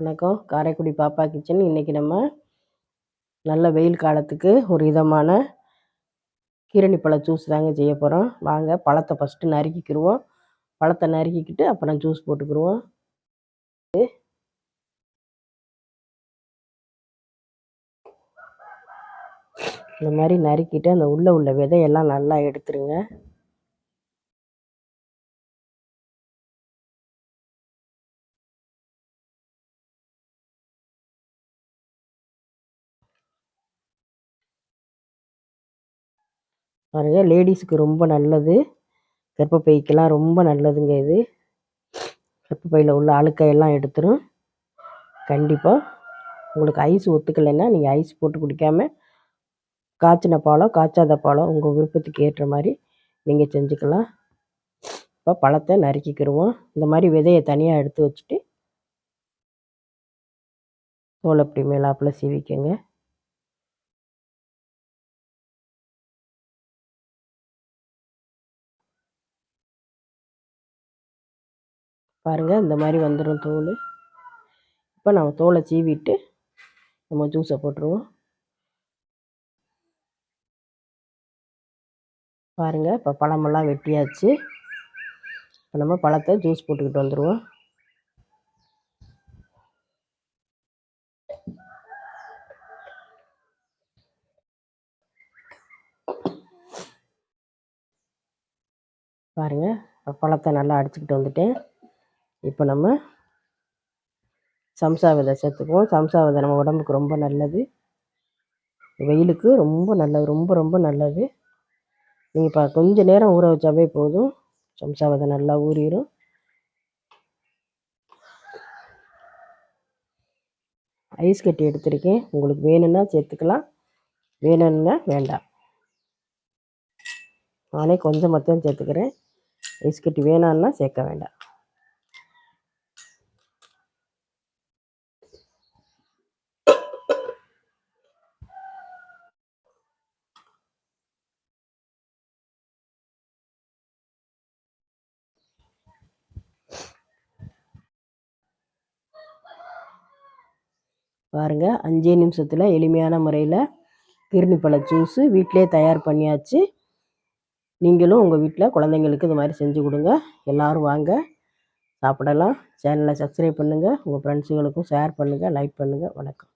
வணக்கம். காரைக்குடி பாப்பா கிச்சன் இன்றைக்கி நம்ம நல்ல வெயில் காலத்துக்கு ஒரு விதமான கீரணி பழ ஜூஸ் தாங்க செய்ய போகிறோம் வாங்க பழத்தை ஃபஸ்ட்டு நறுக்கிக்கிடுவோம் பழத்தை நறுக்கிக்கிட்டு அப்புறம் ஜூஸ் போட்டுக்கிடுவோம் இந்த மாதிரி நறுக்கிட்டு அந்த உள்ளே உள்ள விதையெல்லாம் நல்லா எடுத்துருங்க. பாருங்கள் லேடிஸுக்கு ரொம்ப நல்லது. கர்ப்பப்பைக்கெல்லாம் ரொம்ப நல்லதுங்க இது. கர்ப்பப்பையில் உள்ள அழுக்கையெல்லாம் எடுத்துரும். கண்டிப்பாக உங்களுக்கு ஐஸ் ஒத்துக்கலைன்னா நீங்கள் ஐஸ் போட்டு குடிக்காம காய்ச்சின பாலம் காய்ச்சாத பாலம் உங்கள் விருப்பத்துக்கு ஏற்ற மாதிரி நீங்கள் செஞ்சுக்கலாம். இப்போ பழத்தை நறுக்கிக்கிடுவோம் இந்த மாதிரி விதையை தனியாக எடுத்து வச்சுட்டு தோலை அப்படி மேலாப்பில் சீவிக்கங்க. பாருங்கள் இந்த மாதிரி வந்துடும் தோல். இப்போ நம்ம தோலை சீவிட்டு நம்ம ஜூஸை போட்டுருவோம். பாருங்கள் இப்போ பழமெல்லாம் வெட்டியாச்சு. இப்போ நம்ம பழத்தை ஜூஸ் போட்டுக்கிட்டு வந்துடுவோம் பாருங்கள் பழத்தை நல்லா அடிச்சுக்கிட்டு வந்துட்டேன். இப்போ நம்ம சம்சா விதை சேர்த்துக்குவோம் சம்சா விதை நம்ம உடம்புக்கு ரொம்ப நல்லது. வெயிலுக்கு ரொம்ப நல்லது ரொம்ப ரொம்ப நல்லது. நீங்கள் இப்போ கொஞ்சம் நேரம் ஊற வச்சாவே போதும். சம்சா விதை நல்லா ஊறிடும் ஐஸ் கட்டி எடுத்திருக்கேன். உங்களுக்கு வேணும்னா சேர்த்துக்கலாம். வேணும்னா வேண்டாம். நானே கொஞ்சம் மட்டும் சேர்த்துக்கிறேன். ஐஸ் கட்டி வேணான்னா சேர்க்க வேண்டாம். பாருங்கள் அஞ்சே நிமிஷத்தில் எளிமையான முறையில் கிருணிப்பழ ஜூஸு வீட்டிலே தயார் பண்ணியாச்சு. நீங்களும் உங்கள் வீட்டில் குழந்தைங்களுக்கு இது மாதிரி செஞ்சு கொடுங்க. எல்லோரும் வாங்க சாப்பிடலாம். சேனலை சப்ஸ்கிரைப் பண்ணுங்கள் உங்கள் ஃப்ரெண்ட்ஸுங்களுக்கும் ஷேர் பண்ணுங்கள் லைக் பண்ணுங்கள் வணக்கம்.